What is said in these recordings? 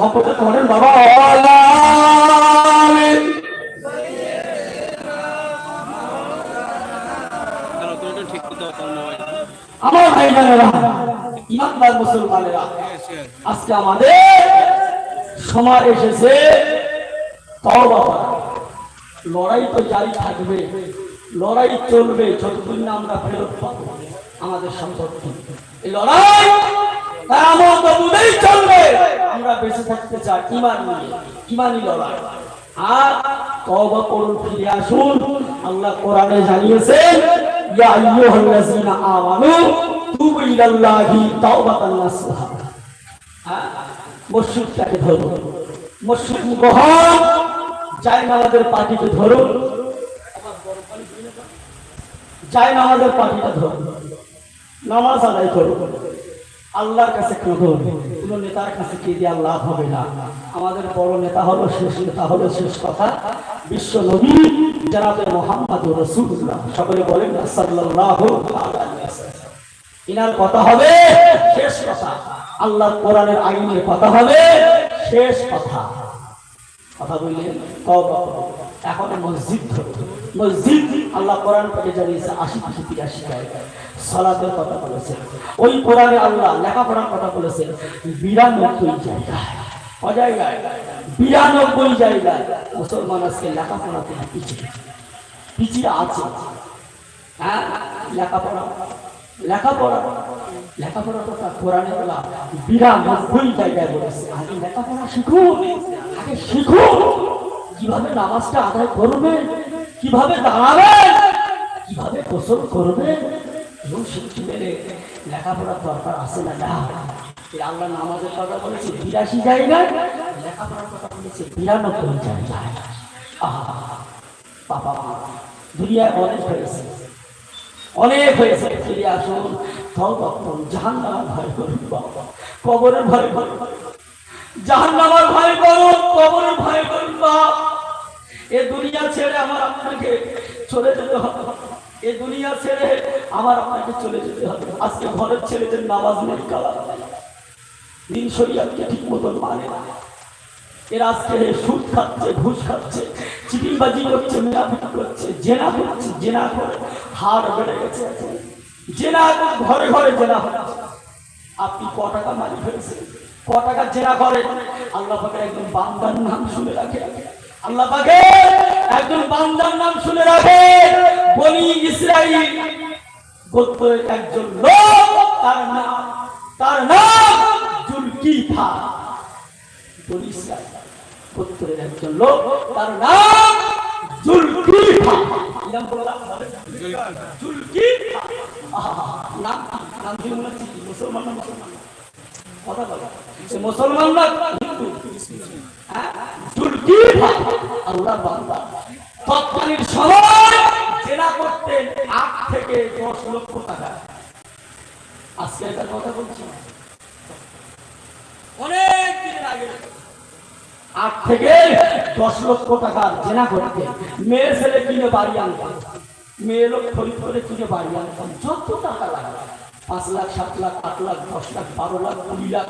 একটু মহাপতে বাবা আমার ভাই বোনেরা ইমানদার মুসলমানেরা, আজকে আমাদের সময় এসেছে লড়াই তো জারি থাকবে, লড়াই চলবে, যতদিন আমরা ফেরত পাবো আমাদের এই লড়াই চলবে। আমরা বেঁচে থাকতে চাই ইমান নিয়ে ইমানি লড়াই। আর তওবা করুন, ফিরে আসুন। আল্লাহ কোরআনে জানিয়েছেন, ইয়া আইয়ুহাল্লাযীনা আমানু তুবু ইলাল্লাহি তাওবাতান নাসুহা। হ্যাঁ? মসজিদটাকে ধরুন। মসজিদ গ্রহণ চাই না আমাদের পার্টিকে ধরুন। চাই না আমাদের পার্টিটা ধরুন। নামাজ আদায় করুন। আল্লাহর কাছে কাঁদুন কোন নেতার কাছে কি দিয়ে আল্লাহ হবে না? আমাদের বড় নেতা হলো, শেষ নেতা হলো, শেষ কথা। বিশ্ব নবী জানাবে মোহাম্মদ রসুল্লাহ সকলে বলেন আলাইহি ইনার কথা হবে, শেষ কথা। আল্লাহ কোরআনের আইনের কথা হবে, শেষ কথা। কথা বললেন। এখন মসজিদ ধরো মসজিদ আল্লাহ কোরআন জানিয়েছে আশি তিরাশি জায়গায় কথা বলেছে। ওই কোরআনে আল্লাহ লেখাপড়ার কথা বলেছে, বিরানব্বই জায়গায়। ক জায়গায় বিরানব্বই জায়গায় মুসলমান আজকে লেখাপড়া থেকে পিছিয়ে পিছিয়ে আছে। হ্যাঁ লেখাপড়া। লেখাপড়া। লেখাপড়া কথা কোরআনে বলা বিরানব্বই জায়গায় বলেছে। আগে লেখাপড়া শিখুন, আগে শিখুন। কীভাবে নামাজটা আদায় করবে কীভাবে দাঁড়াবেন কীভাবে গোসল করবে? এবং শিখতে পেলে লেখাপড়ার দরকার আছে না না? আল্লাহ নামাজের কথা বলেছে, বিরাশি জায়গায় লেখাপড়ার কথা বলেছে, বিরানব্বই জায়গায়। আহা, বাবা মা, দুনিয়ায় অনেক হয়েছে। অনেক হয়েছে, ফিরে আসুন। তওবা করুন জাহান্নামের ভয় করুন বাবা, কবরের ভয় করুন। জাহান্নামের ভয় করুন, কবরের ভয় করুন বাপ। এ দুনিয়া ছেড়ে আমার আপনাকে চলে যেতে হবে। এ দুনিয়া ছেড়ে আমার আপনাকে চলে যেতে হবে। আজকে ঘরের ছেলেদের নামাজ নেই কালা দিন শরিয়াতকে ঠিক মতন মানে না। এরা আজকে সুদ খাচ্ছে, ঘুষ খাচ্ছে, চিটিংবাজি করছে মেরাপিট করছে, জেনা করছে, জেনা করে হার বেড়ে গেছে। জেনা এখন ঘরে ঘরে জেনা হচ্ছে। আপনি ক টাকা মারি ফেলছেন ক টাকা জেনা করেন? আল্লাহ পাকের একজন বান্দার নাম শুনে রাখে। আল্লাহ পাকে একজন বান্দার নাম শুনে রাখে, বনি ইসরাইল। গোত্রের একজন লোক, তার নাম তার নাম জুলকিফা। বনি ইসরাইল। গোত্রের একজন লোক, তার নাম জুলকিফা। বলা জুলকিফা। নাম নাম দিয়ে মনে মুসলমান মুসলমান? হ্যাঁ? আট থেকে দশ লক্ষ অনেক আট থেকে জেনা করতে মেয়ে ছেলে কিনে বাড়ি আনতাম মেয়ে লোক খরিদ করে কিনে বাড়ি আনতাম যত টাকা লাগে পাঁচ লাখ, সাত লাখ, আট লাখ, দশ লাখ, বারো লাখ, কুড়ি লাখ।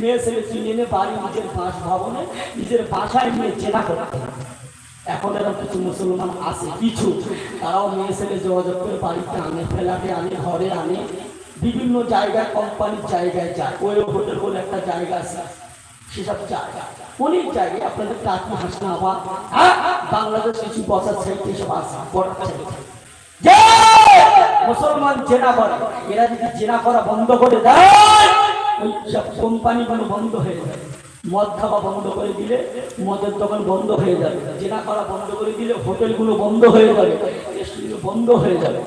মেয়ে ছেলে কিনে এনে বাড়ি, নিজের বাস ভবনে, নিজের বাসায় নিয়ে চেনা করতে এখন এরকম কিছু মুসলমান আছে, কিছু। তারাও মেয়ে ছেলে যোগাযোগ করে বাড়িতে আনে, ফেলাতে আনে, ঘরে আনে। বিভিন্ন জায়গায়, কোম্পানির জায়গায় যায়। ওই হোটেল বলে একটা জায়গা আছে। সেসব জায়গা অনেক জায়গায় আপনাদের টাকি হাসনা আবার হ্যাঁ বাংলাদেশ কিছু বসার সাইড এসব আছে, বড় যে মুসলমান জেনা করে, এরা যদি জেনা করা বন্ধ করে দেয় সব কোম্পানিগুলো বন্ধ হয়ে যাবে মদ খাওয়া বন্ধ করে দিলে, মদের দোকান বন্ধ হয়ে যাবে। জেনা করা বন্ধ করে দিলে হোটেলগুলো বন্ধ হয়ে যাবে রেস্টুরেন্ট বন্ধ হয়ে যাবে।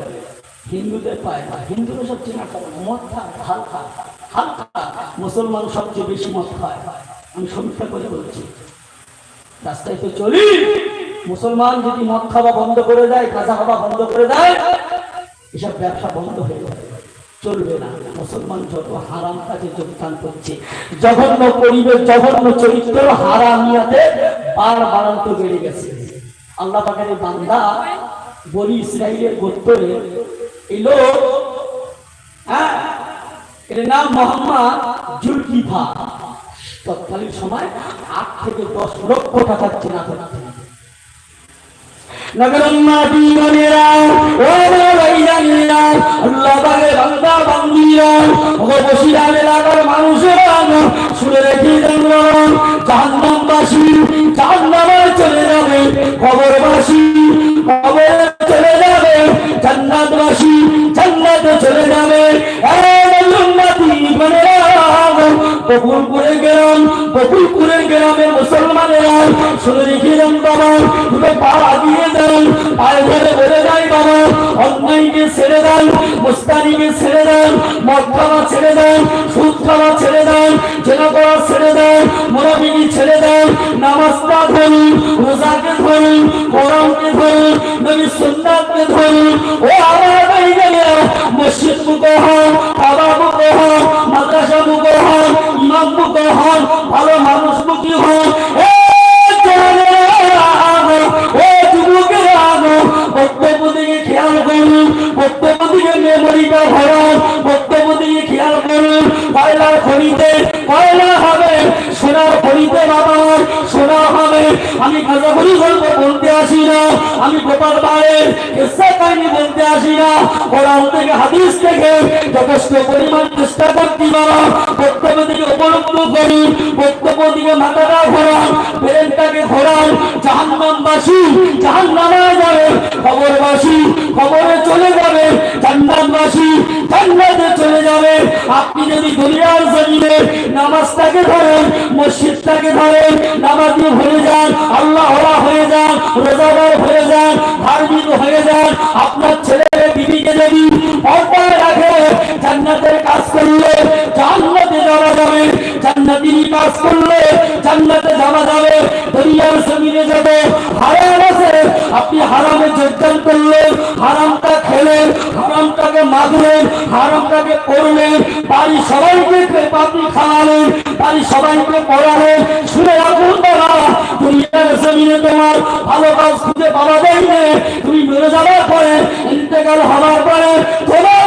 হিন্দুদের পায় না। হিন্দুরা সব চেনা না। মদ খায় হালকা হালকা মুসলমান সবচেয়ে বেশি মদ খায়। আমি সমীক্ষা করে বলছি, রাস্তায় তো চলি। মুসলমান যদি মদ খাওয়া বন্ধ করে দেয় কাঁচা খাওয়া বন্ধ করে দেয় এসব ব্যবসা বন্ধ হয়ে যাবে চলবে না। মুসলমান যত হারাম কাজে যোগদান করছে, জঘন্য পরিবেশ, জঘন্য চরিত্র, হারামিয়াতে বার বাড়ান্ত বেড়ে গেছে। আল্লাহ পাকের বান্দা বলি ইসরায়েলের গোত্তরে এই লোক হ্যাঁ এর নাম মোহাম্মদ জুলকিফা। তৎকালীন সময় আট থেকে দশ লক্ষ টাকার চেনা করতে নগরম্মাটি মনেরা, ও ভাইজানেরা, আল্লাহ পাকের বান্দা বান্দিরা ও বসিরাম এলাকার মানুষেরা শুনে রেখে দেন। জাহান্নামবাসী, জাহান্নামে চলে যাবে, কবরবাসী, কবরে চলে যাবে চলে যাবে। বকুলপুরে গেলাম বকুলপুরে গ্রামের মুসলমানেরা শুনে রেখেলাম, বাবা তুমি পা দিয়ে দেন, পায়ে ধরে বলে যাই বাবা, অন্যায়কে ছেড়ে দেন, মুস্তানিকে ছেড়ে দেন মদ ছেড়ে দেন সুদ ছেড়ে দেন করা ছেড়ে দেন মোরাবিনি ছেড়ে দেন, নামাজটা ধরুন, রোজাকে ধরুন কোরআনকে ধরুন, নবী সুন্নাতকে ধরুন, ও আমার মসজিদ মুখে হন বাবা মুখে হন মাদ্রাসা মুখে হন ইমাম মুখে হন, ভালো মানুষ মুখী হন। খেয়াল করুন বক্তব্য দিকে মেমোরিটা ভরান দিকে খেয়াল করুন। কয়লার খনিতে কয়লা হবে, সোনার খনিতে বাবা, সোনা হবে। আমি গাজাগুলি গল্প বলতে আসি না, আমি গোপাল বাড়ের কেসা কাহিনী বলতে আসি না। কোরআন থেকে হাদিস থেকে যথেষ্ট পরিমাণ চেষ্টা করতে বাবা। উপলব্ধ চলে যাবে, জান্নাতবাসী, জান্নাতে চলে যাবে। আপনি যদি দুনিয়ার জমিনে নামাজটাকে ধরেন, মসজিদটাকে ধরেন, নামাজি হয়ে যান আল্লাহ হয়ে যান, রোজাদার হয়ে যান, ধার্মিক হয়ে যান, আপনার ছেলে বিবিকে যদি পর্দায় রাখে, জান্নাতের কাজ করলে জান্নাতে যাওয়া যাবে জান্নাতির কাজ করলে জান্নাতে যাওয়া যাবে, দুনিয়ার জমিনে যাবে, হারাম আছে, আপনি হারামে যোগদান করলেন হারামটা খেলেন হারামটাকে মাগলেন হারামটাকে করলেন বাড়ি সবাইকে আপনি খাওয়ালেন বাড়ি সবাইকে পড়ালেন শুনে রাখুন বাবা, দুনিয়ার জমিনে তোমার ভালো কাজ খুঁজে পাওয়া যায়নি তুমি মরে যাওয়ার পরে, ইন্তেকাল হওয়ার পরে তোমার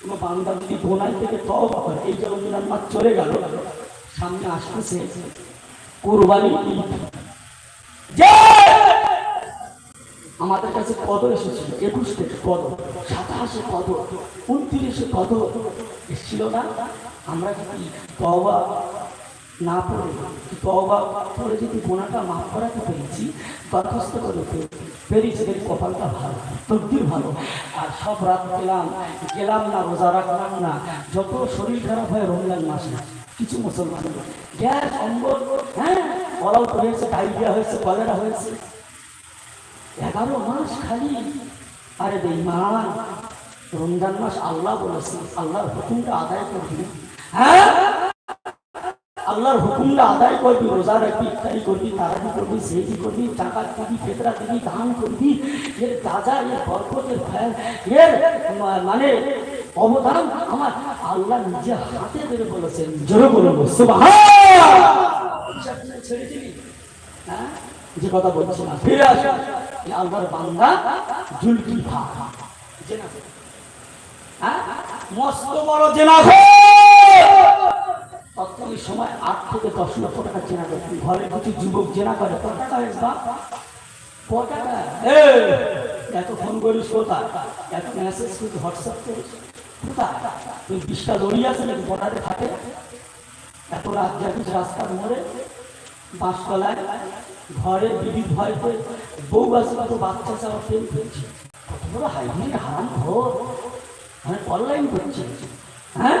কোনো বান্দা যদি বোনাই থেকে তবা করে এই যে রমজান মাস চলে গেল। সামনে আসতেছে কুরবানি যে আমাদের কাছে কত এসেছিল, একুশ থেকে কত সাতাশে কত উনত্রিশে কত এসেছিল না? আমরা যদি তবা না পড়ে তবা পড়ে যদি গোনাটা মাফ করাতে পেরেছি দরখাস্ত করে পেরেছি, এর কপালটা ভালো তদ্বির ভালো। আর সব রাত গেলাম গেলাম না, রোজা রাখলাম না। যত শরীর খারাপ হয় রমজান মাসে, কিছু মুসলমান গ্যাস, অম্বল হ্যাঁ? অলাউট হয়েছে, ডায়রিয়া হয়েছে, কলেরা হয়েছে। এগারো মাস খালি। আরে বেঈমান, রমজান মাস আল্লাহ বলেছে, আল্লাহর হুকুমটা আদায় করবি। হ্যাঁ? আল্লাহর হুকুমটা আদায় করবি, রোজা রাখবি, ইফতারি করবি, তারাবি করবি সেজি করবি, টাকা দিবি, ফেতরা দিবি দান করবি, এর দাদা এর বরকতের ফ্যান এর মানে অবদান আমার আল্লাহ নিজে হাতে ধরে বলেছেন। জোরে সুবহান ছেড়ে দিবি? হ্যাঁ? যে কথা বলছি না, ফিরে আসো। আল্লাহর বান্দা জুলকি ভা জেনা। হ্যাঁ? মস্ত বড় জেনা। তৎকালীন সময় আট থেকে দশ লক্ষ টাকা চেনা করে। ঘরে কিছু যুবক জেনা করে। কত টাকা বা? ক টাকা এত ফোন করিস কোথায়? এত মেসেজ করিস হোয়াটসঅ্যাপ করিস? তুই বিশটা দড়ি আছে নাকি থাকে? এত রাত যাবিস রাস্তার মোড়ে? বাঁশতলায় ঘরে বিবি ভয় করে বউ আছে কত বাচ্চা চাওয়া প্রেম করছে। কত বড় হাইব্রিড হারাম ঘর মানে অনলাইন করছে। হ্যাঁ?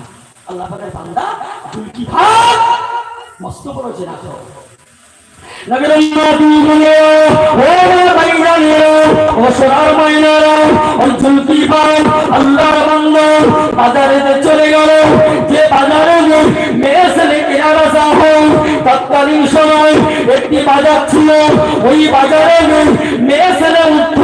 আল্লাহ পাকের বান্দা তুই কি ভাব? মস্ত বড় জেনা তো নগর মাদিনে ও বাইজানে ও সোনার মাইনারা ও বান্দা, বাজারে চলে গেল, যে বাজারে মেয়ে ছেলে কেনা বেচা হয় তৎকালীন সময় একটি বাজার ছিল, ওই বাজারে মেয়ে ছেলে উঠত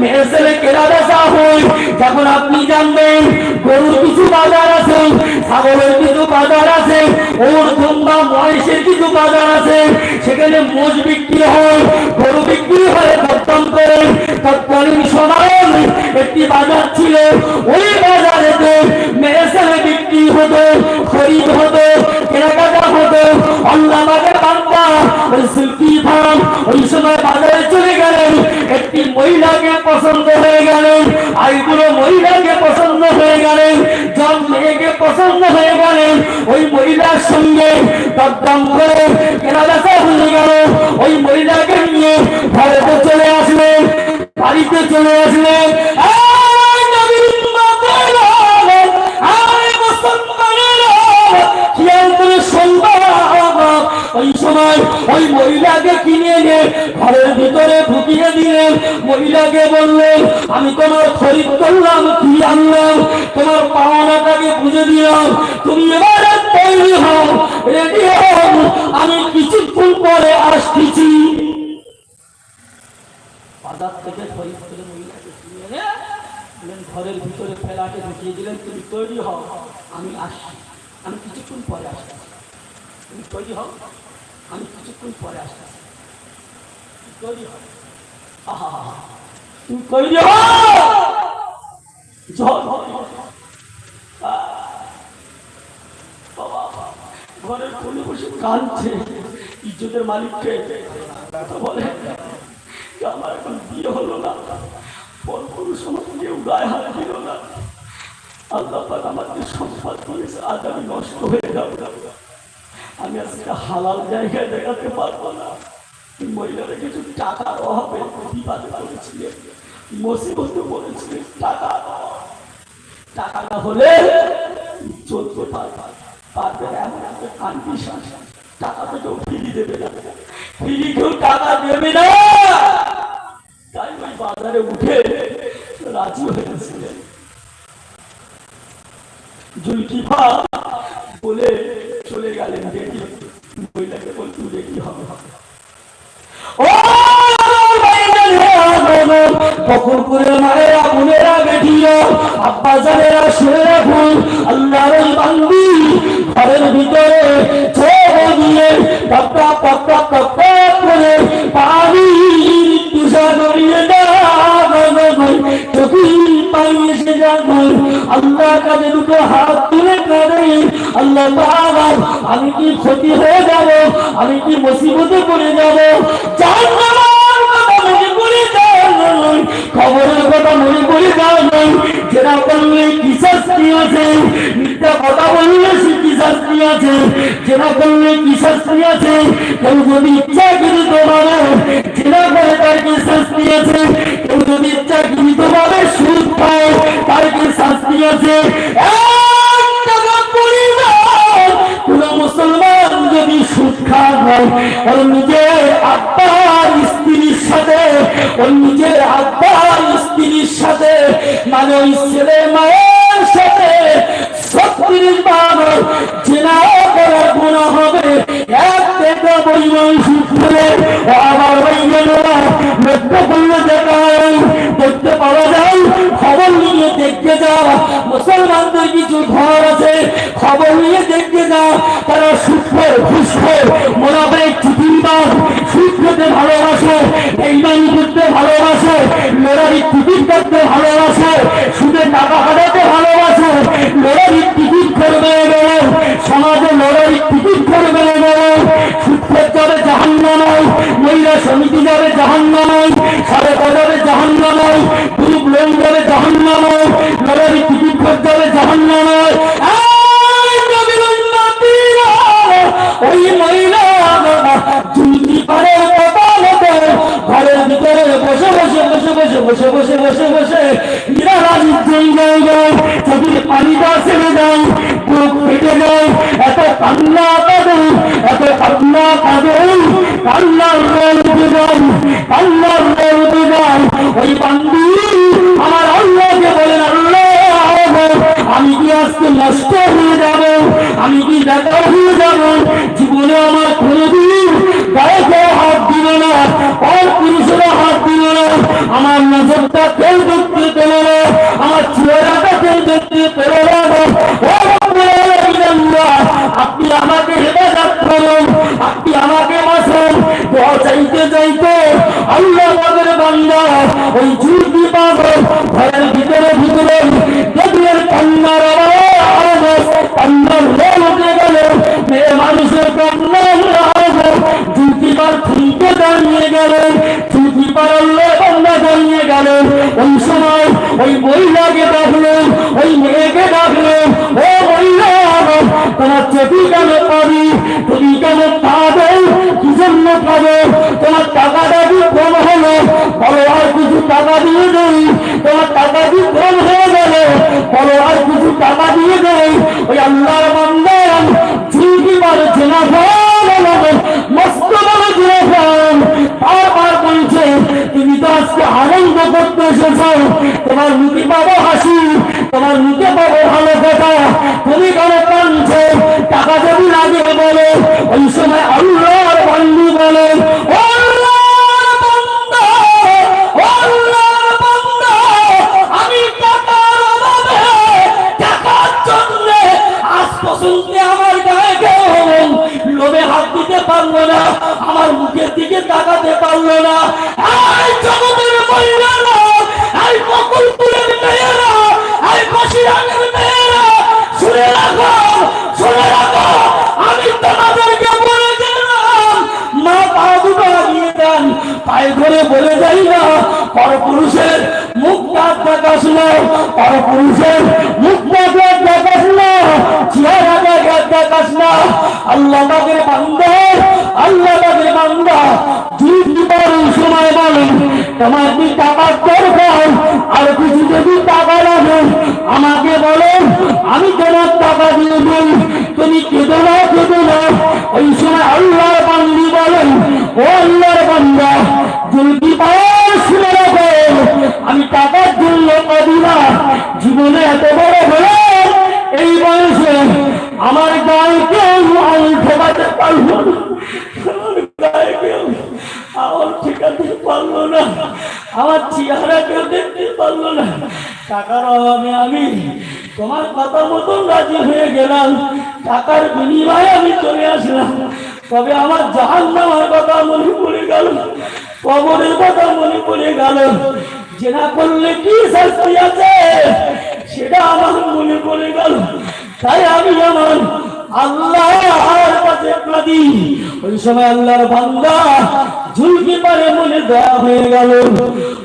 মেয়ে ছেলে কেনা বেচা হয় যখন আপনি জানবেন গরুর কিছু বাজার আছে, ছাগলের কিছু বাজার আছে, ওর দুম্বা মহেশের কিছু বাজার আছে, সেখানে মোষ বিক্রি হয়, গরু বিক্রি হয় দত্তম করে তৎকালীন সময় একটি বাজার ছিল। ওই বাজারেতে মেয়ে ছেলে বিক্রি হতো, খরিদ হতো, কেনাকাটা হতো অল্লামাদের বান্দা, ওই ধাম ওই সময় বাজারে চলে গেলেন একটি মহিলাকে পছন্দ হয়ে গেলেন আইগুলো মহিলাকে পছন্দ হয়ে গেলেন জন মেয়েকে পছন্দ হয়ে গেলেন, ওই মহিলার সঙ্গে দরদাম করে কেনাবেচা হয়ে গেল। ওই মহিলাকে নিয়ে ভারতে চলে আসলেন, বাড়িতে চলে আসলেন। সময় ওই মহিলাকে কিনে এনে ঘরের ভিতরে ঢুকিয়ে দিলেন মহিলাকে বললেন আমি তোমার খরিদ করলাম, কি আনলাম? তোমার পাওনাটাকে বুঝে দিলাম। তুমি এবারে তৈরি হও, রেডি হও। আমি কিছুক্ষণ পরে আসতেছি। ঘরের ভিতরে ফেলাকে ঢুকিয়ে দিলেন, তুমি তৈরি হও। আমি আসছি। আমি কিছুক্ষণ পরে আসছি। তুমি তৈরি হও। আমি কিছুক্ষণ পরে আসছি তৈরি তৈরি ঘরের কোণে বসে কাঁদছে ইজ্জতের মালিককে। বলে আমার এখন বিয়ে হলো না। পর পুরুষ আমার কেউ গায়ে হাত দিল না। আল্লাহ আমাকে সম্পদ দিয়েছে আজ আমি নষ্ট হয়ে যাব। আমি আজকে হালাল জায়গায় দেখাতে পারব না। মহিলারা কিছু টাকার অভাবে বিবাদে করেছিলেন মুসিবতে পড়েছিলেন টাকা টাকা না হলে চলতে পারবে পারবে এমন একটা কন্ডিশন টাকা তো কেউ ফিরি দেবে না। ফিরি কেউ টাকা দেবে না। তাই ওই বাজারে উঠে রাজি হয়েছিলেন। জুলকিফা বলে চলে গেলেন রেডিও মহিলাকে বলছি তুই রেডি হবে? ও বকুরপুরের মায়েরা বোনেরা বেঠিয়া আব্বা জানেরা শুনে রাখুন আল্লাহর বান্দি ঘরের ভিতরে চোখ দিয়ে করে মুসলমানদের কিছু ঘর আছে। খবর নিয়ে দেখতে যাও, তারা সুখের খুশখোর মোনাফেক চিঠিবাদ সুখ খেতে ভালোবাসে, বেইমানি করতে ভালোবাসে মেরারি টিকিট করতে ভালোবাসে সুদে টাকা হারাতে ভালোবাসে মেরারি টিকিট করবে সমাজে লড়াই যাবে জাহান্নামায়, মহিলা সমিতি যাবে জাহান্নামায় সাড়ে বাজারে জাহান্নামায়, গ্রুপ লোন যাবে জাহান্নামায়, লড়াই টিকিট করতে যাবে জাহান্নামায়। ওই মহিলা ভিতরে বসে বসে বসে বসে বসে বসে বসে বসে পানিটা ছেড়ে যায়, এত কান্না কান্না কাঁদে কান্নার রোল যায় কান্নার রোল যায় ওই বান্দি আমার আল্লাহকে বলেন আল্লাহ আমি কি আজকে নষ্ট হয়ে যাব আমি কি দেখা হয়ে যাব জীবনে আমার কোনোদিন গায়ে কেউ হাত দিল না আর পুরুষেরা হাত দিল না আমার নজরটা কেউ দেখতে পেল না, আমার চেহারাটা কেউ দেখতে পেল না। আমাকে হেফাজত করুন আপনি আমাকে বাঁচান দোয়া চাইতে চাইতে আল্লাহ বান্দা ওই ঝুঁকি পাগল ঘরের ভিতরে ভিতরে আওয়াজ উঠে গেল। মেয়ে মানুষের আওয়াজ দাঁড়িয়ে গেলেন আল্লাহ দাঁড়িয়ে গেলেন ওই সময় ওই মহিলাকে ডাকলেন, ওই মেয়েকে ডাকলেন, ও তোমার চোখই কেন পাবি? তুমি কেন পাবে? কি জন্য পাবে? তোমার টাকাটা কি কম হলো। বলো আর কিছু টাকা দিয়ে দেই। তোমার টাকা কি কম হয়ে গেল। বলো আর কিছু টাকা দিয়ে দেই। ওই আল্লাহর বান্দান ঝুঁকি মারে চেনা মস্ত বড় জিরাফান বারবার বলছে, তুমি তো আজকে আনন্দ করতে এসেছ। তোমার মুখে পাবো হাসি। তোমার মুখে পাবো ভালো কথা। তুমি কেন কাঁদছো টাকা যদি লাগে বলে। ওই সময় আল্লাহর বন্ধু বলে। "ও দেখাস না পরপুরুষের মুখ কাজ দেখাস না, চেহারা কাজ দেখাস না। আল্লাহ পাকের বান্দা, আল্লাহ পাকের বান্দা। যদি সময় বলেন, তোমার কি টাকার দরকার আর কিছু যদি টাকা লাগে, আমাকে বলেন আমি তোমার টাকা দিয়ে দিই। তুমি কেঁদো না কেঁদো না, ওই সময় আল্লাহর বান্দি বলেন ও আল্লাহর বান্দা জলদি পাওয়ার শুনে রাখো আমি টাকার জন্য পাবি না জীবনে এত বড় হলো এই বয়সে আমার গায়ে কেউ আঙুল ঠেকাতে পারল না আমার গায়ে কেউ আঙুল ঠেকাতে পারল না আমার চেহারা কেউ দেখতে পারল না আমি তোমার কথা মতন রাজি হয়ে গেলাম। টাকার বিনিময়ে আমি চলে আসলাম। তবে আমার জাহান নামার কথা মনে পড়ে গেল। কবরের কথা মনে পড়ে গেল। জেনা করলে কি শাস্তি আছে? সেটা আমার মনে পড়ে গেল। তাই আমি আমার আল্লাহর কাছে ওই সময় আল্লাহর বান্দা ঝুলকি পারে মনে দয়া হয়ে গেল।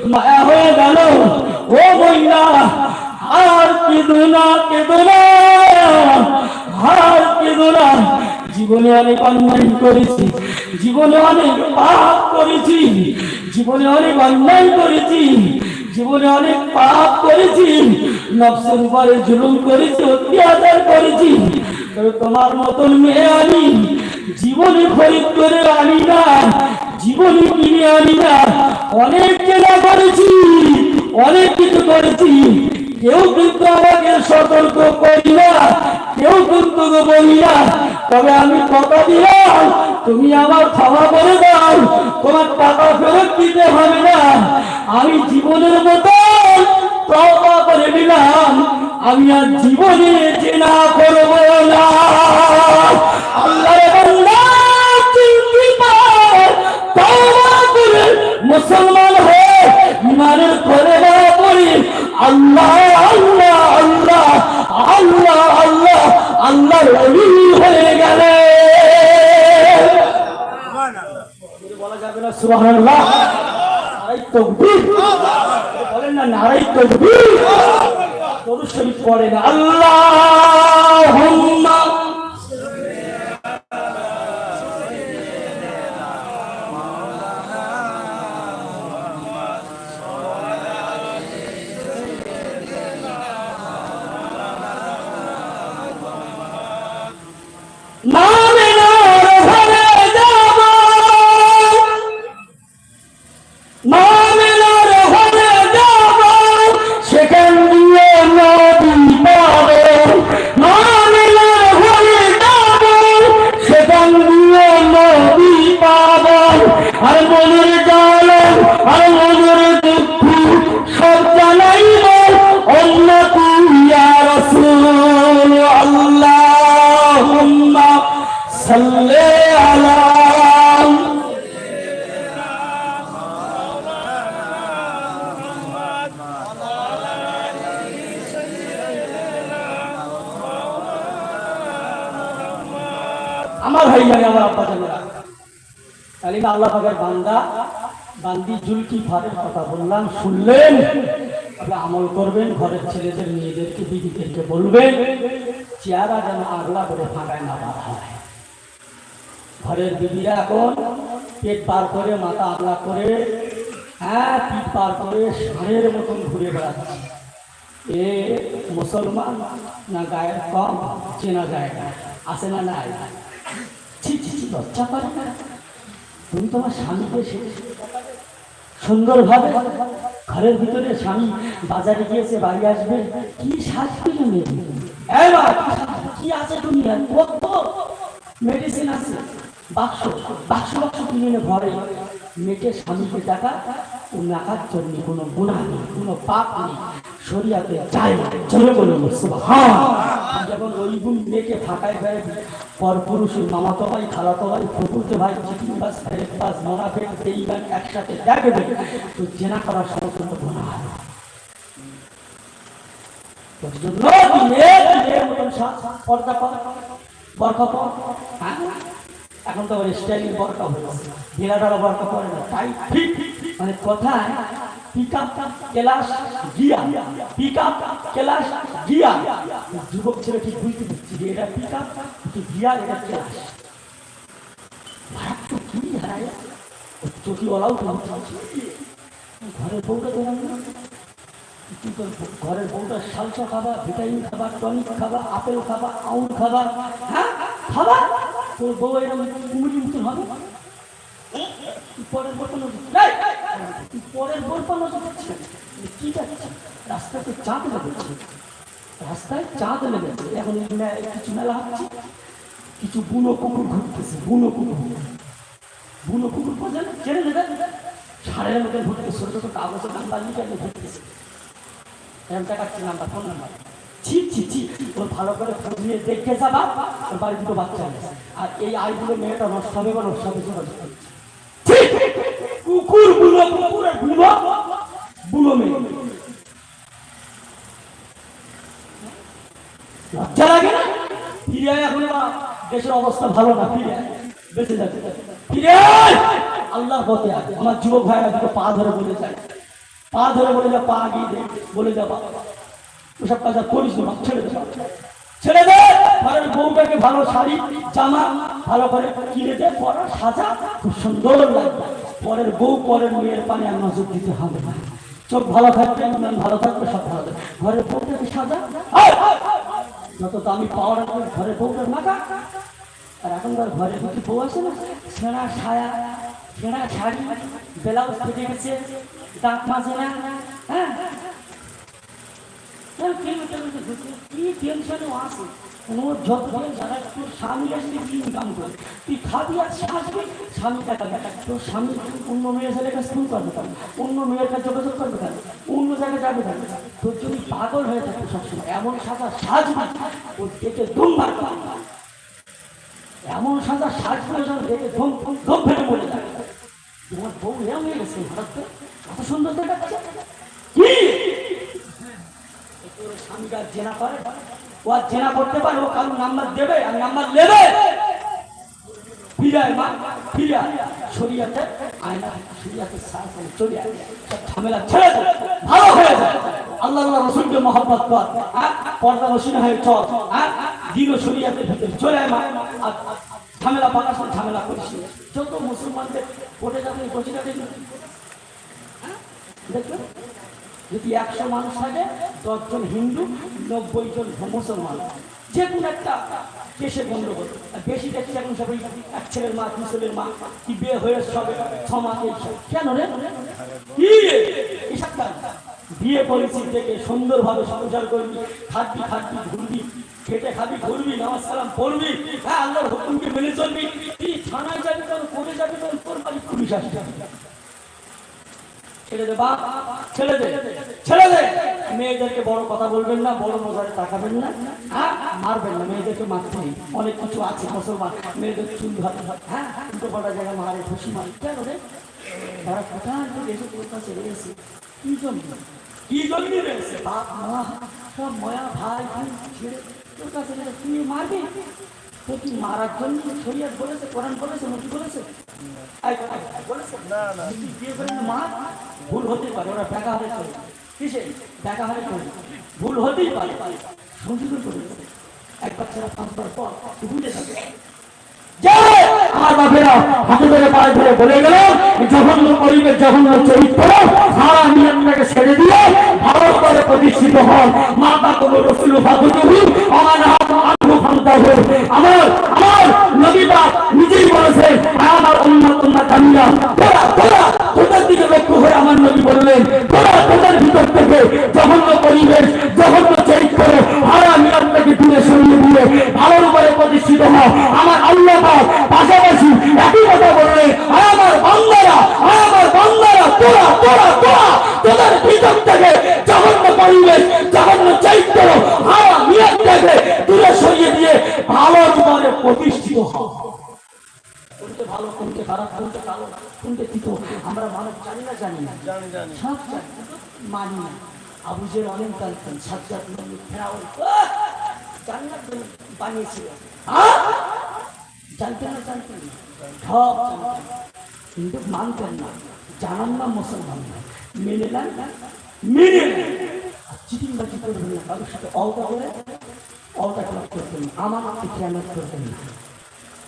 মায়া হয়ে গেল। আর কেঁদো না কেঁদো না আর জীবনে অনেক অন্যায় করেছি, জীবনে অনেক পাপ করেছি, জীবনে অনেক অন্যায় করেছি, জীবনে অনেক পাপ করেছি, নফসের উপরে জুলুম করেছি, অত্যাচার করেছি। তবে তোমার মতন মেয়ে আমি, জীবনে খরিদ করে আনি না, জীবনে কিনে আনি না। অনেক কেনা করেছি, অনেক কিছু করেছি কেউ কিন্তু আমাকে সতর্ক করি না। কেউ কিন্তু বলি না। তবে আমি কথা দিলাম, তুমি আমার ক্ষমা করে দাও। তোমার টাকা ফেরত দিতে হবে না। আমি জীবনের মতো তওবা করে নিলাম। আমি আর জীবনে চেনা করব না। না নারাই না। পড়েন আপনি আমল করবেন ঘরের ছেলেদের মেয়েদেরকে দিদিদেরকে বলবেন চেহারা যেন আগলা করে ফাঁকায় না বার হয়। ঘরের দিদিরা এখন পেট পার করে মাথা আগলা করে হ্যাঁ পিঠ পার করে ষাঁড়ের মতন ঘুরে বেড়াচ্ছে। এ মুসলমান না গায়ের কম চেনা যায় না আসে না নাই? ছি ছি ছি, করে না? তুমি তোমার স্বামীকে সে- সুন্দরভাবে ঘরের ভিতরে স্বামী বাজারে গিয়েছে বাড়ি আসবে, কি সাজ নেবে কি আছে তুমি কত মেডিসিন আছে? বাক্স বাক্স বাক্স কিনে ঘরে। মেয়েকে স্বামীকে টাকা কোনো নেই কোনো পাপ শরিয়াতে যখন ওই গুণ মেয়েকে ফাঁকায় গায়ে পর পুরুষের মামাতো ভাই একসাথে তো জেনা বরকা পর, হ্যাঁ? এখন তো স্টাইলিং বরকা হয়েছে বিরাটারা বরকা পরে না তাই ঠিক ঠিক। মানে কথায় পিক আপ ক্লাস গিয়া পিক আপ ক্লাস গিয়া যুবক ছেলে ঠিক বুঝতে পারছি যে এটা পিক আপ গিয়া এটা ক্লাস মারাত্মক কি হারায়। তো ঘরের বউটা তো এরকম না। ঘরের বউটা সালসা খাবা ভিটামিন খাবা টনিক খাবা আপেল খাবা আউল খাবা হ্যাঁ? খাবা? তোর বউ এরকম হবে? পরের তুই পরের বউ কোনো দিচ্ছে কি যাচ্ছে? রাস্তাতে চাঁদ লেগেছে। রাস্তায় চাঁদ লেগেছে। এখন কিছু মেলা হচ্ছে। কিছু বুনো কুকুর ঘুরতেছে, বুনো কুকুর। বুনো কুকুর বোঝেন সাড়ের মধ্যে ঘুরতে ছোট ছোট কাগজের নাম্বার লিখে ঘুরতেছে এরকম দেখাচ্ছে নাম্বার ফোন নাম্বার। ছি ছি ছি ওর ভালো করে ফোন দিয়ে দেখে যাবা ওর বাড়ি দুটো বাচ্চা আর এই আইগুলো মেয়েটা নষ্ট হবে বা নষ্ট হবে! কুকুর বুনো কুকুরের বুনো বুনো মেয়ে লজ্জা লাগে না? ফিরে আয় এখন দেশের অবস্থা ভালো না, ফিরে বেঁচে ফিরে আয়! আল্লাহর পথে আছে আমার যুবক দুটো পা ধরে বলে যায়। পা ধরে বলে যা, পা গিয়ে দে, বলে যা, বাবা। ওসব কাজ করিস না ছেড়ে দে ছেড়ে দে! ঘরের বউটাকে ভালো শাড়ি, জামা, ভালো করে কিনে দে, পরা, সাজা। খুব সুন্দর লাগবে। পরের বউ, পরের মেয়ের পানে আর নজর দিতে হবে না। চোখ ভালো থাকবে, মন ভালো থাকবে, সব ভালো থাকবে। ঘরের বউটাকে সাজা! যত দামি পাওয়ার আছে ঘরের বউটার মাথা আর এখনকার ঘরে কিছু বউ আছে না? ছেঁড়া ছায়া, ছেঁড়া শাড়ি, ব্লাউজ ফেটে গেছে, দাঁত মাজে না। হ্যাঁ? কি টেনশনে আছে? কোনো যতদিন যারা তোর স্বামী আসলে কি ইনকাম করে। তুই খাবি আর আসবি, স্বামী টাকা তোর স্বামী অন্য মেয়ের ছেলে কাছে ফোন করবে অন্য মেয়ের কাছে করবে কেন? অন্য জায়গায় যাবে হয়ে থাকে সবসময়, এমন সাজা সাজবি ওর মারবে। এমন সাজা সাজবে যেন দেখে মরে যাবে তোমার বউ এরম হয়ে গেছে হঠাৎ কত সুন্দর দেখাচ্ছে কি? তোর স্বামীটা জেনা করে ও আর জেনা করতে পারে, ও কারও নাম্বার দেবে, আর নাম্বার নেবে। ফিরায় মা, ফিরায় আয়না, শরিয়াতে সার করে চলে সব ঝামেলা হয়ে আল্লাহ আল্লাহ রসুলকে মহব্বত কর হ্যাঁ? পর্দা রসুন হয়ে চল হ্যাঁ? দিন শরিয়াতের ভিতরে চলে আয়, মা। আর ঝামেলা পাকার সময় ঝামেলা করিস। যত মুসলমানদের কোটে যাবে, বসে যাবে। দেখবেন যদি একশো মানুষ থাকে, দশজন হিন্দু, নব্বই জন মুসলমান। যে কোনো একটা দেশে গন্ডগোল আর বেশি দেখছি এখন সবাই এক ছেলের মা, দুই ছেলের মা, কি বিয়ে হয়ে সবে মাস এইসব কেন রে? এসব বিয়ে করেছি দেখে সুন্দরভাবে সংসার করবি খাবি খাবি ঘুরবি, খেটে খাবি, ঘুরবি, নামাজ সালাম পড়বি হ্যাঁ আল্লাহর হুকুমকে মেনে চলবি। তুই থানায় যাবি তখন করে যাবি তখন তোর বাড়ি পুলিশ আসবে। ছেড়ে দে বাপ, ছেড়ে দে ছেড়ে দে। মেয়েদেরকে বড় কথা বলবেন না, বড় নজরে তাকাবেন না। হ্যাঁ মারবেন না, মেয়েদেরকে মারতে নেই। অনেক কিছু আছে মুসলমান মেয়েদের চুল ধরে হ্যাঁ উল্টো পাল্টা জায়গায় মারে, খুশি মারে। কেন রে? তারা কোথায় এসে তোর কাছে রয়েছে কি জন্য? কি জন্য রয়েছে বাপ, মা, সব ময়া ভাই ছেড়ে তোর কাছে তুই মারবি? তো কি মারার জন্য শরীয়ত বলেছে কোরআন বলেছে বলেছে? আয়, আয়, আয়, বলেছে? তুই বিয়ে করে না মা ভুল হতেই পারে ওরা টাকা হারে করে কিসে? টাকা হারে করে ভুল হতেই পারে। সংশোধন করে এক বাচ্চারা পাঁচবার পর ভুলে যাবে আমার বাপেরা হাতে ধরে পায়ে ধরে বলে গেল জঘন্য পরিবেশ জঘন্য চরিত্র সারা ছেড়ে দিয়ে ভালো করে প্রতিষ্ঠিত হন। মাতা কোনো রসুল আমার আমার আমার নবীটা নিজেই বলেছেন আমার উম্মত উম্মত কামিয়া তোরা তোরা তোদের দিকে লক্ষ্য হয়ে আমার নবী বললেন পরিবেশ, জঘন্য আমার আল্লাহ পাশাপাশি একই কথা বললেন আয় আমার বান্দারা আমার বান্দারা চরিত্র হারা নিয়ন্ত্রণকে দূরে সরিয়ে দিয়ে ভালোর উপরে প্রতিষ্ঠিত হও। কোনটা ভালো কোনটা খারাপ কোনটা কালো কোনটা তিতো আমরা মানুষ জানি না জানি না। জানি জানি। সব জানি মানি না। আবুজের অনেক জানতেন সাজ্জাদ নবী ফেরাউন। জান্নাত বানিয়েছিল হ্যাঁ? জানতেন না জানতেন না? সব জানতেন। কিন্তু মানতেন না। জানান না মুসলমান না। মেনে নেন মেনে নেন। চিটিং বাজি করবেন না কারোর সাথে অওটা করে। অওটা ক্লাব করবেন না আমার খেয়াল করবেন না